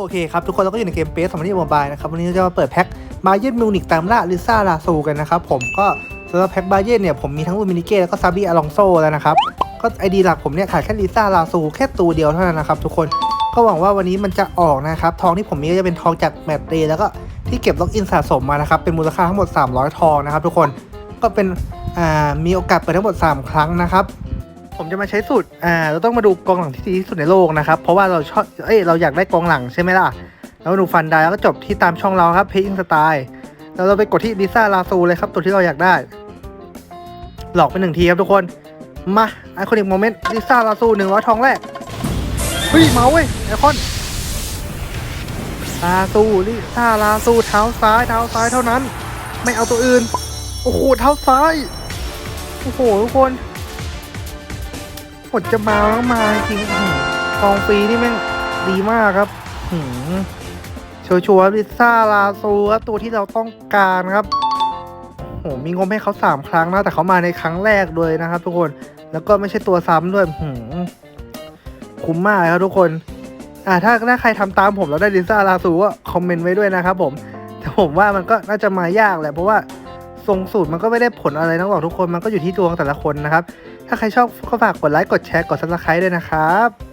โอเคครับ ทุกคนเราก็อยู่ในเกมเปสสองพันยี่โมบายนะครับวันนี้เราจะมาเปิดแพ็คมาเยนมิวนิกตามล่าลิซ่าลาซูกันนะครับผมก็สำหรับแพ็คบาเยนเนี่ยผมมีทั้งลูมินิเก้แล้วก็ซาบิอลองโซแล้วนะครับ ก็ไอดีหลักผมเนี่ยขาดแค่ลิซ่าลาซูแค่ตัวเดียวเท่านั้นนะครับทุกคนก็หวังว่าวันนี้มันจะออกนะครับ ทองที่ผมมีก็จะเป็นทองจากแมตเตย์แล้วก็ที่เก็บล็อกอินสะสมมานะครับเป็นมูลค่าทั้งหมด 300 ทองนะครับทุกคนก็เป็นมีโอกาสเปิดทั้งหมด 3 ครั้งนะครับ ผมจะมาใช้สูตรอ่าเราต้องมาดูกองหลังที่ดีที่สุดในโลกนะครับ เพราะว่าเราชอบเอ้ยเราอยากได้กองหลังใช่ไหมล่ะ แล้วมาดูฟันได้แล้วก็จบที่ตามช่องเราครับ Paying Style แล้วเราไปกดที่ลิซ่าลาซูเลยครับตัวที่เราอยากได้ หลอกไปหนึ่งทีครับทุกคน มาไอคอนิกโมเมนต์ลิซ่าลาซูหนึ่งร้อยทองแรกเฮ้ยเมาเว้ยไอคอนลาซูลิซ่าลาซูเท้าซ้ายเท้าซ้ายเท่านั้น ไม่เอาตัวอื่น โอ้โหเท้าซ้าย โอ้โหทุกคน หมดจะมาแล้วมาจริงอื้อหือกองฟรีนี่แม่งดีมากครับหืมชัวชัวร์ลิซ่าลาซูครับตัวที่เราต้องการครับโหมีงบให้เขาสามครั้งนะแต่เขามาในครั้งแรกเลยนะครับ ทุกคนแล้วก็ไม่ใช่ตัวซ้ำด้วยหืมคุ้มมากครับทุกคน อ่าถ้าถ้าใครทำตามผมแล้วได้ลิซ่าลาซูก็คอมเมนต์ไว้ด้วยนะครับผมแต่ผมว่ามันก็น่าจะมายากแหละเพราะว่าทรงสูตรมันก็ไม่ได้ผลอะไรนักหรอกทุกคนมันก็อยู่ที่ดวงแต่ละคนนะครับ ถ้าใครชอบก็ฝากกดไลค์กดแชร์กดซับสไครต์ด้วยนะครับ